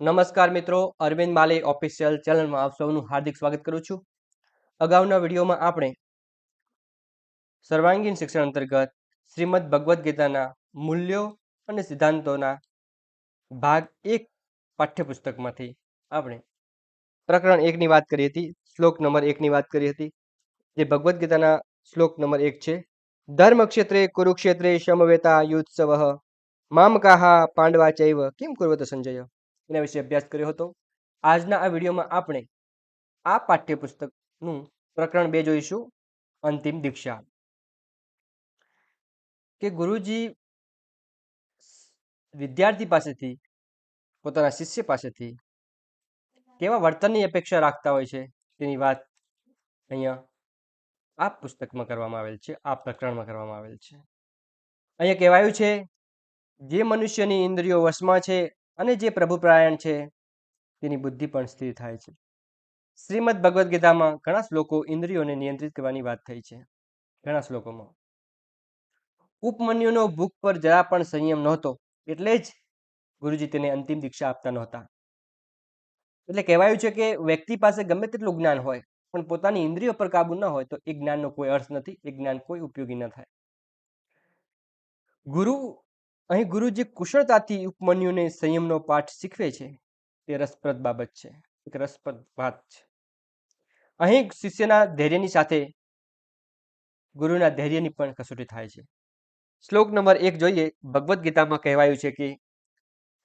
નમસ્કાર મિત્રો, અરવિંદ માલે ઓફિશિયલ ચેનલમાં આપ સૌનું હાર્દિક સ્વાગત કરું છું. અગાઉના વિડીયોમાં આપણે સર્વાંગીણ શિક્ષણ અંતર્ગત શ્રીમદ ભગવદ્ ગીતાના મૂલ્યો અને સિદ્ધાંતોના ભાગ એક પાઠ્યપુસ્તકમાંથી આપણે પ્રકરણ એકની વાત કરી હતી, શ્લોક નંબર એકની વાત કરી હતી, જે ભગવદ્ ગીતાના શ્લોક નંબર એક છે. ધર્મ ક્ષેત્રે કુરુક્ષેત્રે સમવેતા યુત્સવ, મામકાહા પાંડવા ચૈવ, કેમ કુર્વત સંજય? એના વિશે અભ્યાસ કર્યો હતો. આજના આ વિડીયોમાં આપણે આ પાઠ્યપુસ્તકનું પ્રકરણ બે જોઈશું, અંતિમ દીક્ષા. કે ગુરુજી વિદ્યાર્થી પાસેથી, પોતાના શિષ્ય પાસેથી કેવા વર્તનની અપેક્ષા રાખતા હોય છે, તેની વાત અહીંયા આ પુસ્તકમાં કરવામાં આવેલ છે, આ પ્રકરણમાં કરવામાં આવેલ છે. અહીંયા કહેવાયું છે, જે મનુષ્યની ઇન્દ્રિયો વશમાં છે અને જે પ્રભુપરાયણ છે, તેની બુદ્ધિ પણ સ્થિર થાય છે. શ્રીમદ ભગવદ્ ગીતામાં ઘણા શ્લોકો ઇન્દ્રિયોને નિયંત્રિત કરવાની વાત થઈ છે. ઘણા શ્લોકોમાં. ઉપમન્યુનો ભૂખ પર જરા પણ સંયમ નહોતો, એટલે જ ગુરુજી તેને અંતિમ દીક્ષા આપતા નહોતા. એટલે કહેવાયું છે કે વ્યક્તિ પાસે ગમે તેટલું જ્ઞાન હોય, પણ પોતાની ઇન્દ્રિયો પર કાબુ ન હોય, તો એ જ્ઞાનનો કોઈ અર્થ નથી, એ જ્ઞાન કોઈ ઉપયોગી ન થાય. ગુરુ અહીં ગુરુજી કુશળતાથી ઉપમન્યુને સંયમનો પાઠ શીખવે છે. તે રસપ્રદ બાબત છે. એક રસપ્રદ વાત છે. અહીં શિષ્યના ધૈર્યની સાથે ગુરુના ધૈર્યની પણ કસોટી થાય છે. શ્લોક નંબર એક જોઈએ. ભગવદ્ ગીતામાં કહેવાયું છે કે,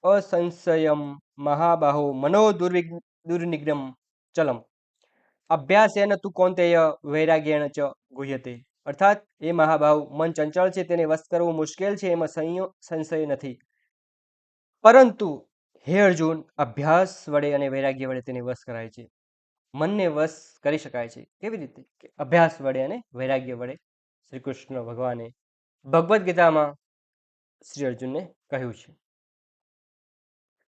અસંશયમ મહાબાહો મનો દુર્વિગ દુર્નિગ્રમ ચલમ. અભ્યાસેન તું કોંતેય વૈરાગ્યેણ ચ ગુહ્યતે. અર્થાત એ મહાભાવ મન ચંચળ છે, તેને વશ કરવું મુશ્કેલ છે, એમાં સંયો, સંશય નથી. પરંતુ હે અર્જુન અભ્યાસ વડે અને વૈરાગ્ય વડે તેને વશ કરાય છે. મનને વશ કરી શકાય છે. કેવી રીતે? કે અભ્યાસ વડે અને વૈરાગ્ય વડે શ્રી કૃષ્ણ ભગવાને ભગવદ્ ગીતામાં શ્રી અર્જુનને કહ્યું છે.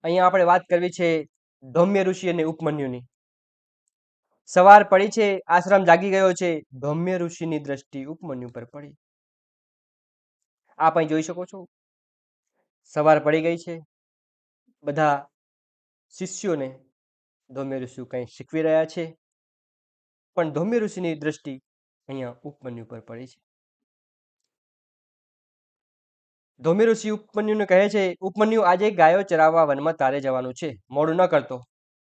અહીંયા આપણે વાત કરવી છે ધૌમ્ય ઋષિ અને ઉપમન્યુની. સવાર પડી છે, આશ્રમ જાગી ગયો છે ભમ્ય ઋષિની દ્રષ્ટિ ઉપમન્યુ પર પડી. આપ અહીં જોઈ શકો છો. સવાર પડી ગઈ છે. બધા શિષ્યોને ધૌમ્ય ઋષિ કંઈ શીખવી રહ્યા છે. પણ ધૌમ્ય ઋષિની દ્રષ્ટિ અહીંયા ઉપમન્યુ પર પડી છે. ધૌમ્ય ઋષિ ઉપમન્યુને કહે છે, ઉપમન્યુ આજે ગાયો ચરાવવા વનમાં તારે જવાનું છે. મોડું ન કરતો.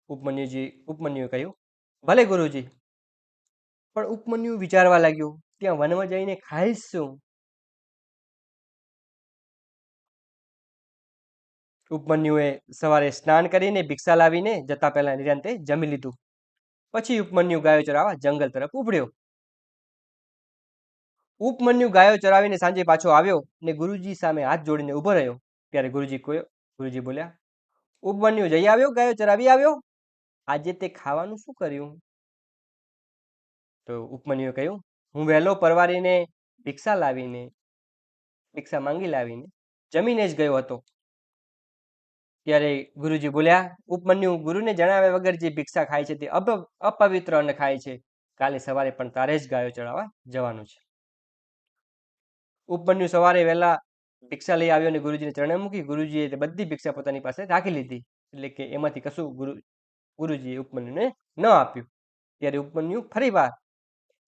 ઉપમન્યુજી, ઉપમન્યુએ કહ્યું ભલે ગુરુજી. પણ ઉપમન્યુ વિચારવા લાગ્યો, ત્યાં વનમાં જઈને ખાઈશ શું? ઉપમન્યુએ સવારે સ્નાન કરીને ભિક્ષા લાવીને જતા પહેલા નિરાંતે જમી લીધું. પછી ઉપમન્યુ ગાયો ચરાવવા જંગલ તરફ ઉપડ્યો. ઉપમન્યુ ગાયો ચરાવીને સાંજે પાછો આવ્યો ને ગુરુજી સામે હાથ જોડીને ઊભો રહ્યો. ત્યારે ગુરુજી કોયો ગુરુજી બોલ્યા, ઉપમન્યુ જઈ આવ્યો? ગાયો ચરાવી આવ્યો? આજે તે ખાવાનું શું કર્યું? તો ઉપમન્યુએ કહ્યું, હું વહેલો પરવારીને ભિક્ષા લાવીને ભિક્ષા માંગી લાવીને જમીને જ ગયો હતો. ત્યારે ગુરુજી બોલ્યા, ઉપમન્યુ, ગુરુને જણાવ્યા વગર જે ભિક્ષા ખાય છે તે અપવિત્ર અન્ન ખાય છે. કાલે સવારે પણ તારે જ ગાયો ચડાવવા જવાનું છે. ઉપમન્યુ સવારે વહેલા ભિક્ષા લઈ આવ્યો અને ગુરુજીને ચરણે મૂકી. ગુરુજીએ બધી ભિક્ષા પોતાની પાસે રાખી લીધી. એટલે કે એમાંથી કશું ગુરુ ગુરુજીએ ઉપમન્યુને ન આપ્યું. ત્યારે ઉપમન્યુ ફરી વાર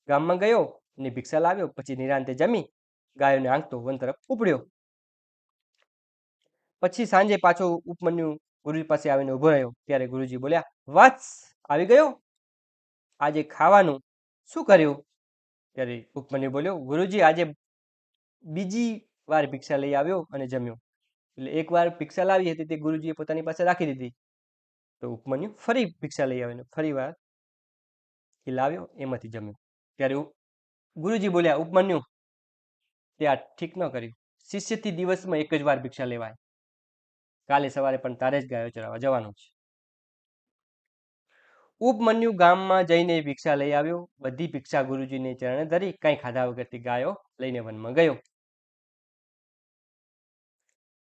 ગામમાં ગયો અને ભિક્ષા લાવ્યો, પછી નિરાંતે જમી, ગાયોને આંકતો વન તરફ ઉપડ્યો. પછી સાંજે પાછો ઉપમન્યુ ગુરુજી પાસે આવીને ઊભો રહ્યો. ત્યારે ગુરુજી બોલ્યા વાત્સ આવી ગયો? આજે ખાવાનું શું કર્યું? ત્યારે ઉપમન્યુ બોલ્યો, ગુરુજી, આજે બીજી વાર ભિક્ષા લઈ આવ્યો અને જમ્યો. એટલે એક વાર ભિક્ષા લાવી હતી તે ગુરુજીએ પોતાની પાસે રાખી દીધી. તો ઉપમન્યુ ફરી ભિક્ષા લઈ આવ્યો ફરી વાર એ લાવ્યો, એમાંથી જમ્યો. ત્યારે ગુરુજી બોલ્યા, ઉપમન્યુ, તે આ ઠીક ન કર્યું. શિષ્યથી દિવસમાં એક જ વાર ભિક્ષા લેવાય. કાલે સવારે પણ તારે જ ગાયો ચરાવવા જવાનું છે. ઉપમન્યુ ગામમાં જઈને ભિક્ષા લઈ આવ્યો. બધી ભિક્ષા ગુરુજીને ચરણે ધરી, કંઈ ખાધા વગરથી ગાયો લઈને વનમાં ગયો.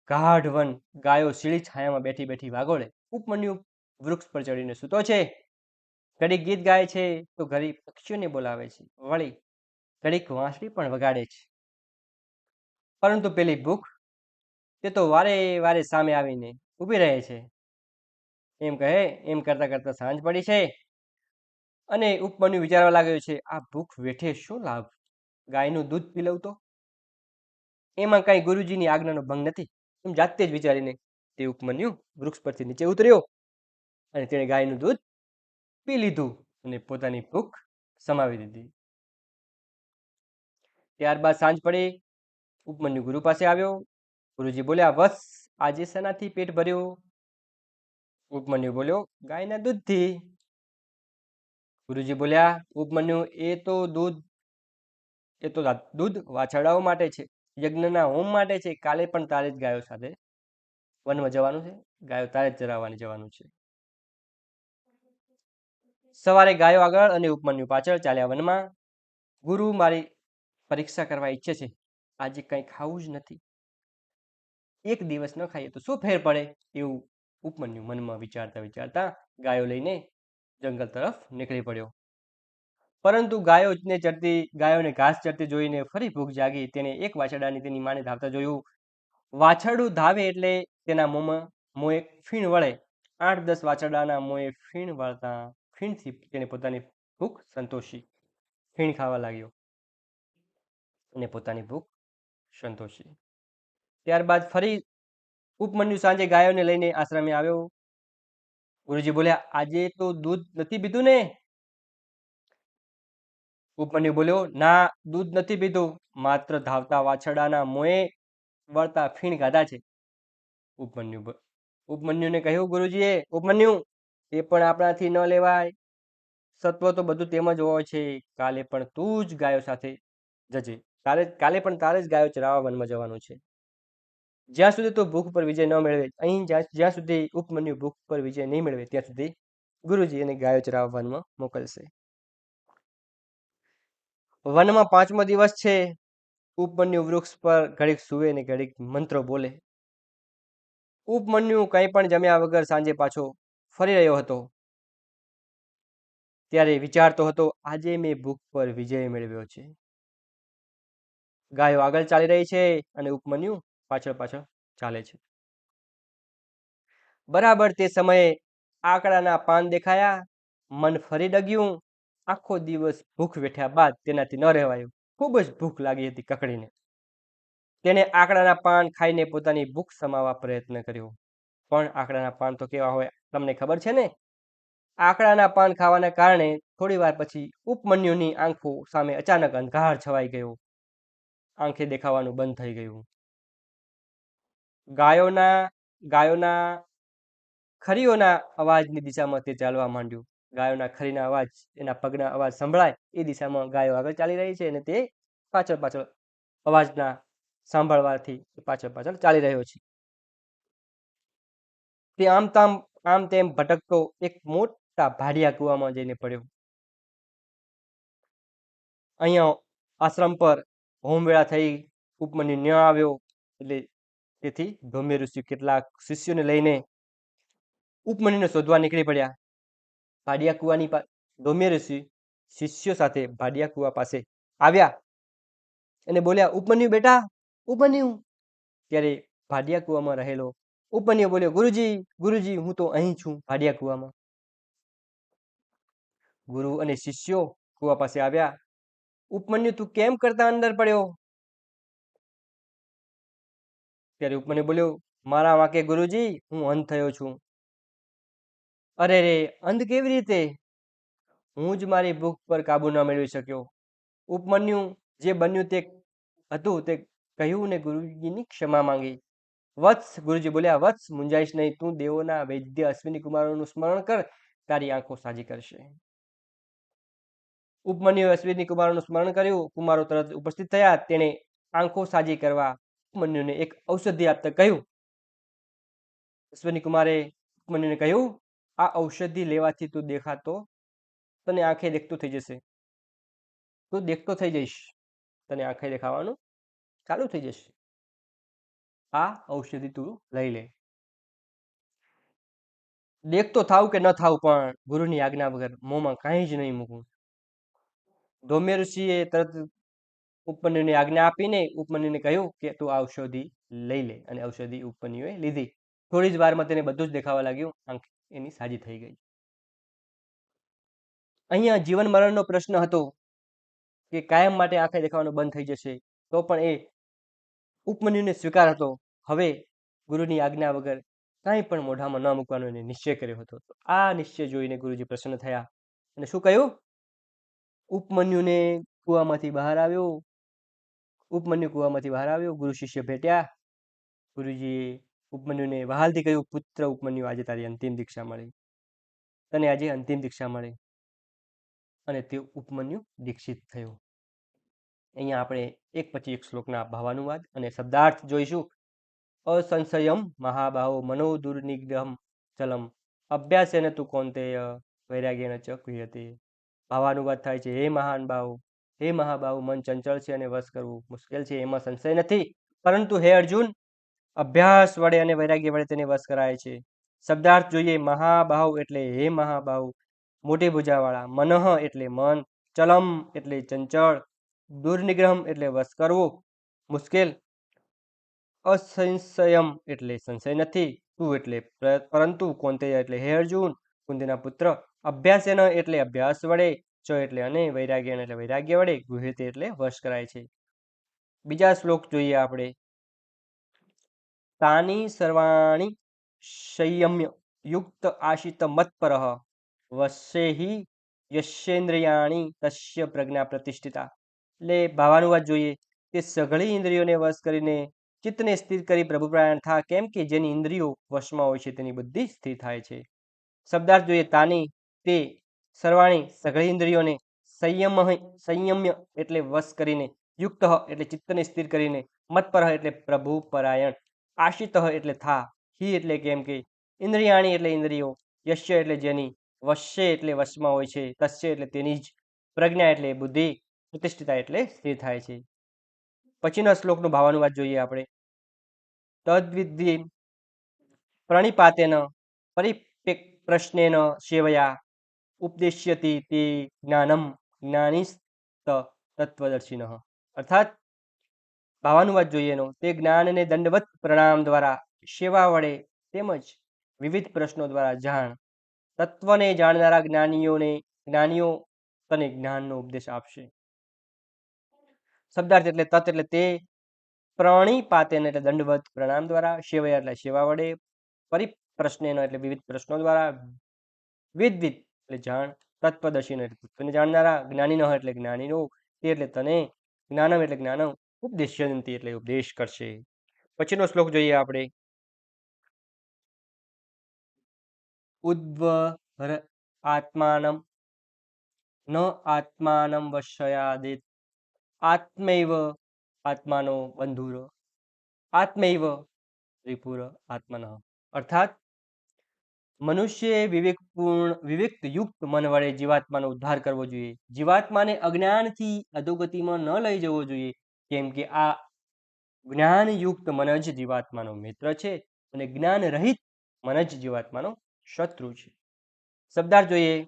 ગાઢ વન ગાયો સીળી છાયામાં બેઠી બેઠી વાગોળે. ઉપમન્યુ વૃક્ષ પર ચડીને સૂતો છે. ઘડીક ગીત ગાય છે તો ઘડી પક્ષીઓને બોલાવે છે. વળી ઘડીક વાંસળી પણ વગાડે છે. પરંતુ પેલી ભૂખ તે તો વારે વારે સામે આવીને ઊભી રહે છે. એમ કહે, એમ કરતા કરતા સાંજ પડી છે અને ઉપમન્યુ વિચારવા લાગ્યો છે, આ ભૂખ વેઠે શું લાભ? ગાયનું દૂધ પી તો? એમાં કાંઈ ગુરુજીની આજ્ઞાનો ભંગ નથી. એમ જાતે જ વિચારીને તે ઉપમન્યુ વૃક્ષ પરથી નીચે ઉતર્યો. અને તેણે ગાયનું દૂધ પી લીધું અને પોતાની ભૂખ સમાવી દીધી. ત્યારબાદ સાંજ પડી, ઉપમન્યુ ગુરુ પાસે આવ્યો. ગુરુજી બોલ્યા, વસ, આજે શેનાથી પેટ ભર્યું? ઉપમન્યુ બોલ્યો, ગાયના દૂધથી. ગુરુજી બોલ્યા, ઉપમન્યુ, એ તો દૂધ, એ તો દૂધ વાછરડાઓ માટે છે, યજ્ઞના હોમ માટે છે. કાલે પણ તારે જ ગાયો સાથે વનમાં જવાનું છે. ગાયો તારે જ ચરાવવાની જવાનું છે. સવારે ગાયો આગળ અને ઉપમન્યુ પાછળ ચાલ્યા વનમાં, ગુરુ મારી પરીક્ષા કરવા ઈચ્છે છે. આજે કંઈ ખાવું જ નથી. એક દિવસ ન ખાઈએ તો શું ફેર પડે? એવું ઉપમન્યુ મનમાં વિચારતા વિચારતા ગાયો લઈને જંગલ તરફ નીકળી પડ્યો. પરંતુ ગાયોને ચરતી, ગાયોને ઘાસ ચરતી જોઈને ફરી ભૂખ જાગી. તેને એક વાછરડાની તેની માને ધાવતા જોયું, વાછરડું ધાવે એટલે તેના મોંમાં, મોએ ફીણ વળે. આઠ દસ વાછરડાના મોએ ફીણ વળતા ફીણથી તેણે પોતાની ભૂખ સંતોષી. ફીણ ખાવા લાગ્યો અને પોતાની ભૂખ સંતોષી. ત્યારબાદ ફરી ઉપમન્યુ સાંજે ગાયોને લઈને આશ્રમે આવ્યો. ગુરુજી બોલ્યા, આજે તો દૂધ નથી પીધું ને? ઉપમન્યુ બોલ્યો, ના, દૂધ નથી પીધું. માત્ર ધાવતા વાછરડાના મોએ વળતા ફીણ ગાધા છે. ઉપમન્યુ ઉપમન્યુને કહ્યું, ગુરુજીએ, ઉપમન્યુ એ પણ આપણાથી ન લેવાય. સત્વ તો બધું તેમ જ હોય છે. કાલે પણ તું જ ગાયો સાથે જજે. તારે, કાલે પણ તારે જ ગાયો ચરાવવા વનમાં જવાનું છે. જ્યાં સુધી તું ભૂખ પર વિજય ન મેળવે, અહીં જ્યાં સુધી ઉપમન્યુ ભૂખ પર વિજય નહીં મેળવે, ત્યાં સુધી ગુરુજી એને ગાયો ચરાવવા વનમાં મોકલશે. વનમાં પાંચમો દિવસ છે. ઉપમન્યુ વૃક્ષ પર ઘડીક સુવે ને ઘડીક મંત્રો બોલે. ઉપમન્યુ કંઈ પણ જમ્યા વગર સાંજે પાછો ફરી રહ્યો હતો. ત્યારે વિચારતો હતો, આજે મેં ભૂખ પર વિજય મેળવ્યો છે. ગાયો આગળ ચાલી રહી છે અને ઉપમન્યુ પાછળ પાછળ ચાલે છે. બરાબર તે સમયે આકડાના પાન દેખાયા, મન ફરી ડગ્યું. આખો દિવસ ભૂખ વેઠ્યા બાદ તેનાથી ન રહેવાયું. ખૂબ જ ભૂખ લાગી હતી કકડીને. તેણે આકડાના પાન ખાઈને પોતાની ભૂખ સમાવવા પ્રયત્ન કર્યો. પણ આકડાના પાન તો કેવા હોય તમને ખબર છે ને? આંકડાના પાન ખાવાના કારણે થોડીવાર પછી ઉપમન્યુની આંખો સામે અચાનક અંધકાર છવાઈ ગયો. આંખે દેખાવાનું બંધ થઈ ગયું. ગાયોના ગાયોના, ખરીઓના અવાજની દિશામાં તે ચાલવા માંડ્યું. ગાયોના ખરીના અવાજ, એના પગના અવાજ સંભળાય એ દિશામાં ગાયો આગળ ચાલી રહી છે અને તે પાછળ પાછળ અવાજના સાંભળવાથી પાછળ પાછળ ચાલી રહ્યો છે. તે આમ તામ આમ તેમ ભટકતો એક મોટા ભાડિયા કુવામાં જઈને પડ્યો. અહીંયા આશ્રમ પર હોમવેળા થઈ ઉપમન્યુ ન આવ્યો એટલે તેથી ધૌમ્ય ઋષિ કેટલાક શિષ્યોને લઈને ઉપમન્યુને શોધવા નીકળી પડ્યા. ભાડિયા કુવાની ધૌમ્ય ઋષિ શિષ્યો સાથે ભાડિયા કુવા પાસે આવ્યા અને બોલ્યા, ઉપમન્યુ બેટા, ઉપમન્યુ. ત્યારે ભાડિયા કુવામાં રહેલો ઉપમન્યુ બોલ્યો, ગુરુજી ગુરુજી, હું તો અહીં છું ભાડિયા કુવામાં. ગુરુ અને શિષ્યો કુવા પાસે આવ્યા. ઉપમન્યુ, તું કેમ કરતા અંદર પડ્યો? ત્યારે ઉપમન્યુ બોલ્યો, મારા વાંકે, ગુરુજી, હું અંધ થયો છું. અરે રે, અંધ કેવી રીતે? હું જ મારી ભૂખ પર કાબુ ન મેળવી શક્યો. ઉપમન્યુ, જે બન્યું તે હતું તે કહ્યું ને ગુરુજીની ક્ષમા માંગી. વત્સ, ગુરુજી બોલ્યા, વત્સ મુંજાઈશ નહીં, તું દેવોના વૈદ્ય અશ્વિની કુમારોનું સ્મરણ કર, તારી આંખો સાજી કરશે. ઉપમન્યુ અશ્વિની કુમારોનું સ્મરણ કર્યું, કુમારો તરત ઉપસ્થિત થયા, તેણે આંખો સાજી કરવા ઉપમન્યુને એક ઔષધિ આપતા કહ્યું. અશ્વિની કુમારે ઉપમન્યુને કહ્યું, આ ઔષધિ લેવાથી તું દેખાતો, તને આંખે દેખતો થઈ જશે. તું દેખતો થઈ જઈશ, તને આંખે દેખાવાનું ચાલુ થઈ જશે. આ ઔષધિ તું લઈ લે. દેખતો થાવ કે ન થાવ, પણ ગુરુની આજ્ઞા વગર મોંમાં કાંઈ જ નહીં મૂકવું ધોમ્ય ઋષિએ તરત ઉપમન્યુને આજ્ઞા આપીને ઉપમન્યુને કહ્યું કે તું ઔષધિ લઈ લે અને ઔષધિ ઉપમન્યુએ લીધી. થોડી જ વારમાં તેને બધું જ દેખાવા લાગ્યું. આંખ એની સાજી થઈ ગઈ. અહીંયા જીવન મરણનો પ્રશ્ન હતો કે કાયમ માટે આંખે દેખાવાનું બંધ થઈ જશે. તો પણ એ ઉપમન્યુને સ્વીકાર હતો હવે ગુરુની આજ્ઞા વગર કાંઈ પણ મોઢામાં ન મૂકવાનો એને નિશ્ચય કર્યો હતો. આ નિશ્ચય જોઈને ગુરુજી પ્રસન્ન થયા અને શું કહ્યું? ઉપમન્યુને કૂવામાંથી બહાર આવ્યો. ઉપમન્યુ કૂવામાંથી બહાર આવ્યો. ગુરુ શિષ્ય ભેટ્યા. ગુરુજીએ ઉપમન્યુને વહાલથી કહ્યું, પુત્ર ઉપમન્યુ, આજે તારી અંતિમ દીક્ષા મળી. તને આજે અંતિમ દીક્ષા મળી. અને તે ઉપમન્યુ દીક્ષિત થયો. અહીંયા આપણે એક પછી એક શ્લોકના ભાવાનુવાદ અને શબ્દાર્થ જોઈશું. અસંશયમ મહાબાહો મનો દુર્નિગ્રહમ ચલમ અભ્યાસેન તું કોંતેય વૈરાગ્યને ચ ક્રિયતે. ભાવાનુવાદ થાય છે, હે મહાન બાહુ, હે મહાબાહુ, મન ચંચળ છે અને વશ કરવું મુશ્કેલ છે, એમાં સંશય નથી. પરંતુ હે અર્જુન, અભ્યાસ વડે અને વૈરાગ્ય વડે તેને વશ કરાય છે. શબ્દાર્થ જોઈએ, મહાબાહુ એટલે હે મહાબાહુ, મોટી ભુજાવાળા, મનઃ એટલે મન, ચલમ એટલે ચંચળ દુર્નિગ્રહમ એટલે વશ કરવું. મુશ્કેલ. અસંશયમ એટલે સંશય નથી. તું એટલે પરંતુ કોંતેય એટલે હે અર્જુન કુંતીના પુત્ર, અભ્યાસેન એટલે અભ્યાસ વડે. ચ એટલે અને વૈરાગ્ય એટલે વૈરાગ્ય વડે. ગૃહિત એટલે વશ કરાય છે. બીજા શ્લોક જોઈએ આપણે. તાની સર્વાણી સંયમ્ય યુક્ત આશિત મત્પરઃ વશેહી યશ્યેન્દ્રિયાણી તસ્ય પ્રજ્ઞા પ્રતિષ્ઠિતા. એટલે ભાવાનુવાદ જોઈએ કે સઘળી ઇન્દ્રિયોને વશ કરીને ચિત્તને સ્થિર કરી પ્રભુપ્રાયણ થા, કેમ કે જેની ઇન્દ્રિયો વશમાં હોય છે તેની બુદ્ધિ સ્થિર થાય છે. શબ્દાર્થ જોઈએ તાની તે સર્વાણી સઘળી ઇન્દ્રિયોને સંયમ સંયમ્ય એટલે વશ કરીને, યુક્ત એટલે ચિત્તને સ્થિર કરીને, મતપર એટલે પ્રભુ પરાયણ, આશિત એટલે થા, હિ એટલે કેમ કે ઇન્દ્રિયાણી એટલે ઇન્દ્રિયો, યશ્ય એટલે જેની વશ્ય એટલે વશમાં હોય છે, તસ્ય એટલે તેની જ પ્રજ્ઞા એટલે બુદ્ધિ પ્રતિષ્ઠિતા એટલે સ્થિર થાય છે. પછીના શ્લોકનું ભાવાનુવાદ જોઈએ આપણે. તદ્વિદ્ધિ પ્રણિપાતેન પરિપેક પ્રશ્નેન સેવયા ઉપદેશ્યતિ તે જ્ઞાનમ જ્ઞાનિસ્ત તત્વદર્શિન. અર્થાત ભાવાનુવાદ જોઈએ એનો તે જ્ઞાનને દંડવત પ્રણામ દ્વારા સેવા વડે તેમજ વિવિધ પ્રશ્નો દ્વારા જાણ. તત્વને જાણનારા જ્ઞાનીઓને જ્ઞાનીઓ તને જ્ઞાનનો ઉપદેશ આપશે. શબ્દાર્થ એટલે તત એટલે તે પ્રણિપાતેન એટલે દંડવત પ્રણામ દ્વારા સેવયા એટલે સેવા વડે પરિપ્રશ્નેન એટલે વિવિધ પ્રશ્નો દ્વારા વિદવિદ એટલે જાણ તત્વદર્શીનો એટલે તત્વને જાણનારા જ્ઞાનીનો એટલે જ્ઞાનીનો તે એટલે તને જ્ઞાનમ એટલે જ્ઞાનમ ઉપદેશ્યંતિ એટલે ઉપદેશ કરશે. પછીનો શ્લોક જોઈએ આપણે. ઉદ્વર આત્માનમ, ન આત્માનમ વશયાદિત. આત્મૈવ આત્માનો બંધુર. આત્મૈવ ત્રિપુર આત્મન. અર્થાત, મનુષ્યએ વિવેકપૂર્ણ વિવેક યુક્ત મન વડે જીવાત્માનો ઉદ્ધાર કરવો જોઈએ. જીવાત્માને અજ્ઞાનથી અધોગતિમાં ન લઈ જવો જોઈએ, કેમ કે આ જ્ઞાનયુક્ત મન જ જીવાત્માનો મિત્ર છે અને જ્ઞાન રહિત મન જ જીવાત્માનો શત્રુ છે. શબ્દાર્થ જોઈએ,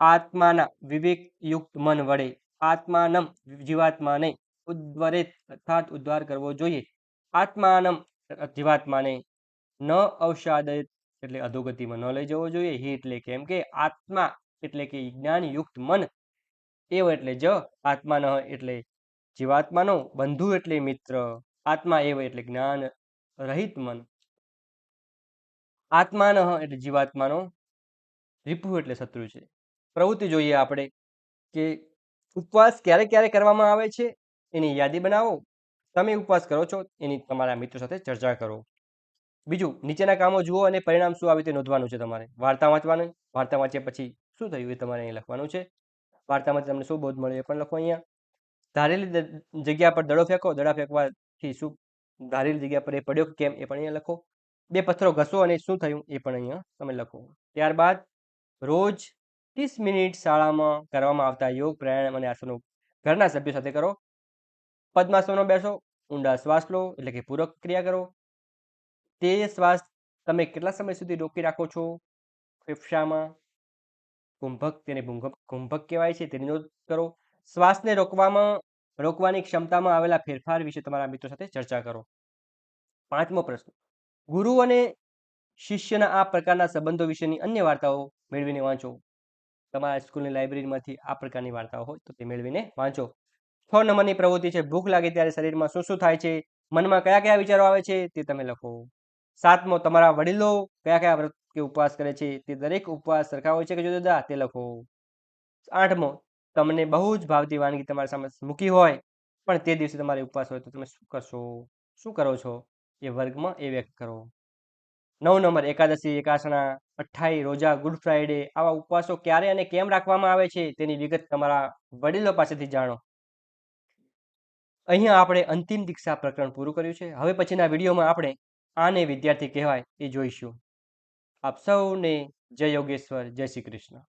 આત્માના વિવેકયુક્ત મન વડે આત્માનમ જીવાત્માને ઉદ્વરિત અર્થાત ઉદ્ધાર કરવો જોઈએ. આત્માનમ જીવાત્માને ન અવસાદિત એટલે અધોગતિમાં ન લઈ જવો જોઈએ. હિ એટલે કેમ કે આત્મા એટલે કે જ્ઞાનયુક્ત મન. એવ એટલે જ આત્માન એટલે જીવાત્માનો બંધુ એટલે મિત્ર. આત્મા એવ એટલે જ્ઞાન રહિત મન. આત્માન એટલે જીવાત્માનો રિપુ એટલે શત્રુ છે. પ્રવૃત્તિ જોઈએ આપણે કે ઉપવાસ ક્યારે ક્યારે કરવામાં આવે છે? એની યાદી બનાવો. તમે ઉપવાસ કરો છો, એની તમારા મિત્રો સાથે ચર્ચા કરો. બીજું, નીચેના કામો જુઓ અને પરિણામ શું આવી તે નોંધવાનું છે તમારે? વાર્તા વાંચવાનું? વાર્તા વાંચ્યા પછી શું થયું એ તમારે અહીં લખવાનું છે? વાર્તામાંથી તમને શું બોધ મળ્યો એ પણ લખો અહીંયા. ધારેલી જગ્યા પર દડો ફેંકો. દડા ફેંકવાથી શું? ધારેલી જગ્યા પર એ પડ્યો કેમ એ પણ અહીંયા લખો. બે પથ્થરો ઘસો અને શું થયું એ પણ અહીંયા તમે લખો. ત્યારબાદ રોજ ત્રીસ મિનિટ શાળામાં કરવામાં આવતા યોગ, પ્રાણાયામ અને આસનો ઘરના સભ્યો સાથે કરો. પદ્માસનો બેસો, ઊંડા શ્વાસ લો, એટલે કે પૂરક ક્રિયા કરો. તે શ્વાસ તમે કેટલા સમય સુધી રોકી રાખો છો? ફેફસામાં? કુંભક તેને કુંભક કહેવાય છે તેની નોંધ કરો. શ્વાસને રોકવામાં, રોકવાની ક્ષમતામાં આવેલા ફેરફાર વિશે તમારા મિત્રો સાથે ચર્ચા કરો. પાંચમો પ્રશ્ન. ગુરુ અને શિષ્યના આ પ્રકારના સંબંધો વિશેની અન્ય વાર્તાઓ મેળવીને વાંચો. તમારા સ્કૂલની લાઇબ્રેરીમાંથી આ પ્રકારની વાર્તાઓ હોય તો તે મેળવીને વાંચો. છ નંબરની પ્રવૃત્તિ છે, ભૂખ લાગે ત્યારે શરીરમાં શું શું થાય છે, મનમાં કયા કયા વિચારો આવે છે તે તમે લખો. સાતમો, તમારા વડીલો કયા કયા વ્રત કે ઉપવાસ કરે છે તે દરેક ઉપવાસ સરખા હોય છે કે જુદા જુદા તે લખો. આઠમો, તમને બહુ જ ભાવતી વાનગી તમારી સામે મૂકી હોય પણ તે દિવસે તમારે ઉપવાસ હોય તો તમે શું કરશો? શું કરો છો? એ વર્ગમાં એ વ્યક્ત કરો. નવ નંબર, એકાદશી, એકાસણા અઠ્ઠાઈ રોજા, ગુડ ફ્રાઈડે આવા ઉપવાસો ક્યારે અને કેમ રાખવામાં આવે છે તેની વિગત તમારા વડીલો પાસેથી જાણો. અહીંયા આપણે અંતિમ દીક્ષા પ્રકરણ પૂરું કર્યું છે. હવે પછીના વિડીયોમાં આપણે આને વિદ્યાર્થી કહેવાય એ જોઈશું. આપ સૌને જય યોગેશ્વર, જય શ્રી કૃષ્ણ.